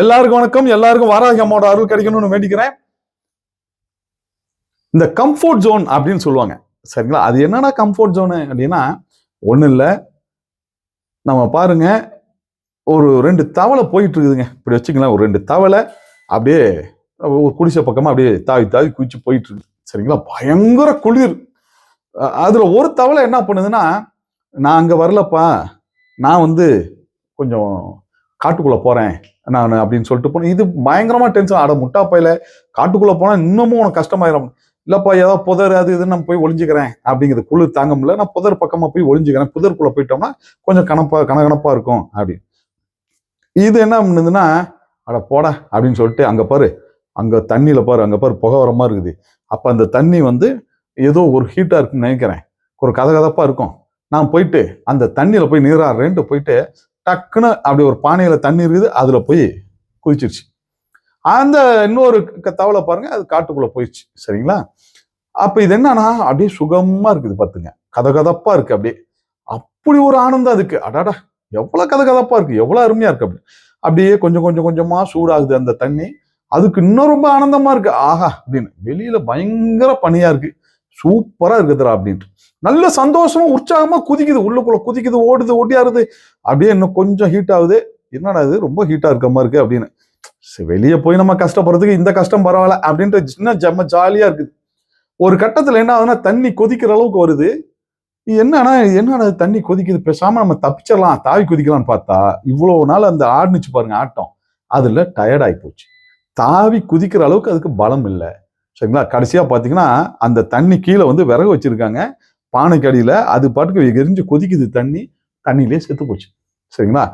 எல்லாருக்கும் வணக்கம். எல்லாருக்கும் வாராகி அம்மாவோட அருள் கிடைக்கணும்னு வேண்டிக்கிறேன். இந்த கம்ஃபோர்ட் ஜோன் அப்படின்னு சொல்லுவாங்க. சரிங்களா? அது என்னன்னா கம்ஃபோர்ட் ஜோனு அப்படின்னா ஒன்றும் இல்லை. நம்ம பாருங்க ஒரு ரெண்டு தவளை போயிட்டு இருக்குதுங்க இப்படி வச்சுக்கலாம் ஒரு ரெண்டு தவளை அப்படியே ஒரு குடிசை பக்கமாக அப்படியே தாவி தாவி குதிச்சு போயிட்டு இருக்கு சரிங்களா? பயங்கர குளிர். அதில் ஒரு தவளை என்ன பண்ணுதுன்னா நான் அங்கே வரலப்பா. நான் வந்து கொஞ்சம் காட்டுக்குள்ளே போகிறேன் நான் அப்படின்னு சொல்லிட்டு போனேன். இது பயங்கரமா டென்ஷன் ஆட முட்டா காட்டுக்குள்ளே காட்டுக்குள்ள போனா இன்னமும் உனக்கு கஷ்டமாயிரும். இல்லப்பா ஏதோ புதர் அது இதுன்னு நம்ம போய் ஒளிஞ்சுக்கிறேன் அப்படிங்கிறது குளிர் தாங்க முடியல. நான் புதர் பக்கமா போய் ஒளிஞ்சிக்கிறேன். புதருக்குள்ள போயிட்டோம்னா கொஞ்சம் கணப்பா கனகனப்பா இருக்கும் அப்படின்னு. இது என்ன பண்ணுதுன்னா அட போட அப்படின்னு சொல்லிட்டு அங்க பாரு அங்க தண்ணியில் பாரு அங்க பாரு புகை வர மாதிரி இருக்குது. அப்ப அந்த தண்ணி வந்து ஏதோ ஒரு ஹீட்டா இருக்குன்னு நினைக்கிறேன். ஒரு கதகதப்பா இருக்கும். நான் போயிட்டு அந்த தண்ணியில போய் நீராடுறேன்ட்டு போயிட்டு டக்குன்னு அப்படி ஒரு பானையில் தண்ணி இருக்குது அதில் போய் குதிச்சிருச்சு அந்த இன்னொரு க- தவளை பாருங்க அது காட்டுக்குள்ளே போயிடுச்சு. சரிங்களா? அப்போ இது என்னன்னா அப்படியே சுகமாக இருக்குது பாத்துங்க. கதகதப்பாக இருக்குது அப்படியே. அப்படி ஒரு ஆனந்தம் அதுக்கு. அடாடா எவ்வளோ கதகதப்பாக இருக்குது எவ்வளோ அருமையாக இருக்குது அப்படி. அப்படியே கொஞ்சம் கொஞ்சம் கொஞ்சமாக சூடாகுது அந்த தண்ணி. அதுக்கு இன்னும் ரொம்ப ஆனந்தமாக இருக்குது ஆஹா அப்படின்னு. வெளியில் பயங்கர பனியாக இருக்குது சூப்பராக இருக்குதுடா அப்படின்ட்டு. நல்ல சந்தோஷமும் உற்சாகமாக குதிக்குது. உள்ளுக்குள்ளே குதிக்குது ஓடுது ஓட்டியாருது அப்படியே இன்னும் கொஞ்சம் ஹீட் ஆகுது. என்னடா இது? ரொம்ப ஹீட்டாக இருக்க மாதிரி இருக்குது அப்படின்னு. சரி, வெளியே போய் நம்ம கஷ்டப்படுறதுக்கு இந்த கஷ்டம் பரவாயில்ல அப்படின்ற சின்ன ஜம்ம ஜாலியாக இருக்குது. ஒரு கட்டத்தில் என்ன ஆகுதுன்னா தண்ணி கொதிக்கிற அளவுக்கு வருது. என்னன்னா என்னடா தண்ணி கொதிக்குது? பேசாமல் நம்ம தப்பிச்சிடலாம் தாவி குதிக்கலாம்னு பார்த்தா இவ்வளோ நாள் அந்த ஆடுனுச்சு பாருங்க ஆட்டம். அதில் டயர்ட் போச்சு. தாவி குதிக்கிற அளவுக்கு அதுக்கு பலம் இல்லை. சரிங்களா? கடைசியாக பார்த்தீங்கன்னா அந்த தண்ணி கீழே வந்து விறகு வச்சிருக்காங்க. பானைக்கு அடியில் அது பாட்டுக்கு எரிஞ்சு கொதிக்குது தண்ணி தண்ணியிலே செத்து போச்சு. சரிங்களா?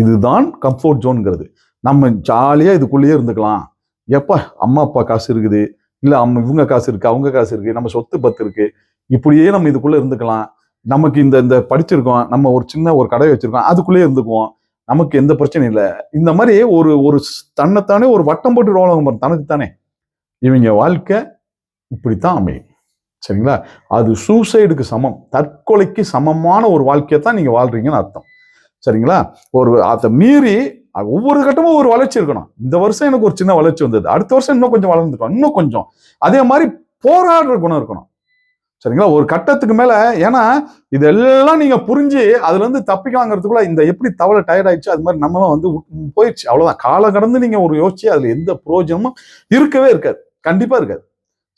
இதுதான் கம்ஃபோர்ட் ஜோன்ங்கிறது நம்ம ஜாலியாக இதுக்குள்ளேயே இருந்துக்கலாம். எப்பா அம்மா அப்பா காசு இருக்குது. இல்லை அம்மா இவங்க காசு இருக்குது அவங்க காசு இருக்குது நம்ம சொத்து பத்து இருக்குது இப்படியே நம்ம இதுக்குள்ளே இருந்துக்கலாம். நமக்கு இந்த இந்த படிச்சிருக்கோம். நம்ம ஒரு சின்ன ஒரு கடை வச்சுருக்கோம். அதுக்குள்ளேயே இருந்துக்குவோம். நமக்கு எந்த பிரச்சனையும் இல்லை. இந்த மாதிரி ஒரு ஒரு தன்னைத்தானே ஒரு வட்டம் போட்டு ரோலம் தனக்கு தானே இவங்க வாழ்க்கை இப்படித்தான் அமையும். சரிங்களா? அது சூசைடுக்கு சமம். தற்கொலைக்கு சமமான ஒரு வாழ்க்கையை தான் நீங்க வாழ்றீங்கன்னு அர்த்தம். சரிங்களா? ஒரு அதை மீறி ஒவ்வொரு கட்டமும் ஒரு வளர்ச்சி இருக்கணும். இந்த வருஷம் எனக்கு ஒரு சின்ன வளர்ச்சி வந்தது. அடுத்த வருஷம் இன்னும் கொஞ்சம் வளர்ந்துருக்கணும். இன்னும் கொஞ்சம். அதே மாதிரி போராடுற குணம் இருக்கணும். சரிங்களா? ஒரு கட்டத்துக்கு மேல ஏன்னா இதெல்லாம் நீங்க புரிஞ்சு அதுல இருந்து தப்பிக்கலாங்கிறதுக்குள்ள இந்த எப்படி தவளை டயர்ட் ஆயிடுச்சு அது மாதிரி நம்மளும் வந்து போயிடுச்சு. அவ்வளவுதான். காலம் கடந்து நீங்க ஒரு யோசிச்சு அதுல எந்த பிரயோஜனமும் இருக்கவே இருக்காது. கண்டிப்பாக இருக்காது.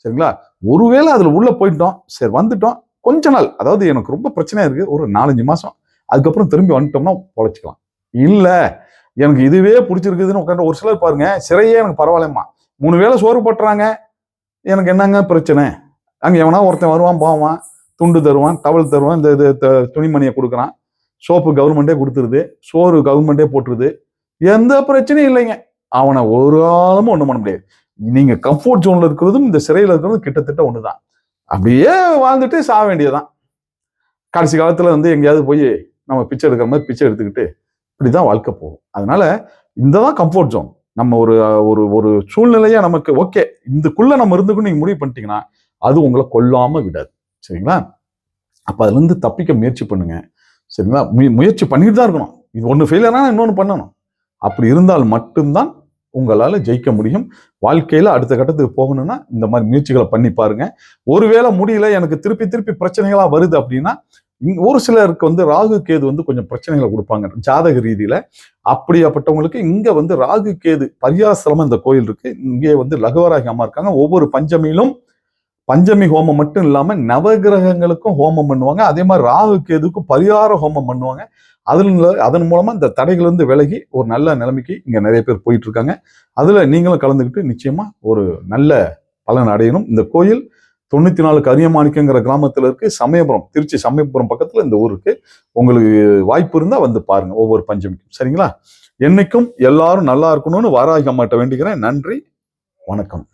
சரிங்களா? ஒருவேளை அதில் உள்ளே போயிட்டோம் சரி வந்துட்டோம் கொஞ்ச நாள் அதாவது எனக்கு ரொம்ப பிரச்சனையாக இருக்குது ஒரு நாலஞ்சு மாதம் அதுக்கப்புறம் திரும்பி வந்துட்டோம்னா பொழைச்சிக்கலாம். இல்லை எனக்கு இதுவே பிடிச்சிருக்குதுன்னு உட்காந்து ஒரு சிலர் பாருங்க சிறையே எனக்கு பரவாயில்லம்மா. மூணு வேளை சோறு போட்டுறாங்க எனக்கு என்னங்க பிரச்சனை? அங்கே எவனா ஒருத்தன் வருவான் போவான் துண்டு தருவான் டவல் தருவான் இந்த இது த- துணிமணியை கொடுக்குறான் சோப்பு கவர்மெண்ட்டே கொடுத்துருது சோறு கவர்மெண்ட்டே போட்டுருது எந்த பிரச்சனையும் இல்லைங்க. அவனை ஒரு ஆளும் ஒன்றும் பண்ண முடியாது. நீங்க கம்ஃபோர்ட் ஜோன்ல இருக்கிறதும் இந்த சிறையில் இருக்கிறதும் கிட்டத்தட்ட ஒன்று தான் அப்படியே வாழ்ந்துட்டு சாக வேண்டியதுதான். கடைசி காலத்தில் வந்து எங்கேயாவது போய் நம்ம பிச்சை எடுக்கிற மாதிரி பிச்சை எடுத்துக்கிட்டு இப்படிதான் வாழ்க்கை போகும். அதனால இந்த தான் கம்ஃபோர்ட் ஜோன் நம்ம ஒரு ஒரு ஒரு சூழ்நிலையை நமக்கு ஓகே இதுக்குள்ளே நம்ம இருந்துக்குன்னு நீங்கள் முடிவு பண்ணிட்டீங்கன்னா அது உங்களை கொல்லாமல் விடாது. சரிங்களா? அப்போ அதுலேருந்து தப்பிக்க முயற்சி பண்ணுங்க. சரிங்களா? முயற்சி பண்ணிட்டு தான் இருக்கணும். இது ஒன்று ஃபெயிலியர்னா இன்னொன்று பண்ணணும். அப்படி இருந்தால் மட்டும்தான் உங்களால் ஜெயிக்க முடியும். வாழ்க்கையில் அடுத்த கட்டத்துக்கு போகணும்னா இந்த மாதிரி முயற்சிகளை பண்ணி பாருங்க. ஒருவேளை முடியல எனக்கு திருப்பி திருப்பி பிரச்சனைகளாக வருது அப்படின்னா ஒரு சிலருக்கு வந்து ராகு கேது வந்து கொஞ்சம் பிரச்சனைகளை கொடுப்பாங்க. ஜாதக ரீதியில அப்படியாப்பட்டவங்களுக்கு இங்க வந்து ராகு கேது பரியாசிரமம் இந்த கோயில் இருக்கு. இங்கே வந்து லகுவராகி அம்மா இருக்காங்க. ஒவ்வொரு பஞ்சமியிலும் பஞ்சமி ஹோமம் மட்டும் இல்லாம நவகிரகங்களுக்கும் ஹோமம் பண்ணுவாங்க. அதே மாதிரி ராகு கேதுக்கும் பரிகார ஹோமம் பண்ணுவாங்க. அதன் அதன் மூலமாக இந்த தடைகள் இருந்து விலகி ஒரு நல்ல நிலைமைக்கு இங்கே நிறைய பேர் போயிட்டுருக்காங்க. அதில் நீங்களும் கலந்துக்கிட்டு நிச்சயமாக ஒரு நல்ல பலன் அடையணும். இந்த கோயில் தொண்ணூற்றி நாலு கரியமாணிக்கங்கிற கிராமத்தில் இருக்குது சமயபுரம் திருச்சி சமயபுரம் பக்கத்தில் இந்த ஊருக்கு உங்களுக்கு வாய்ப்பு இருந்தால் வந்து பாருங்க ஒவ்வொரு பஞ்சமிக்கும். சரிங்களா? என்னைக்கும் எல்லாரும் நல்லா இருக்கணும்னு வாராகி அம்மாட்ட வேண்டிக்கிறேன். நன்றி வணக்கம்.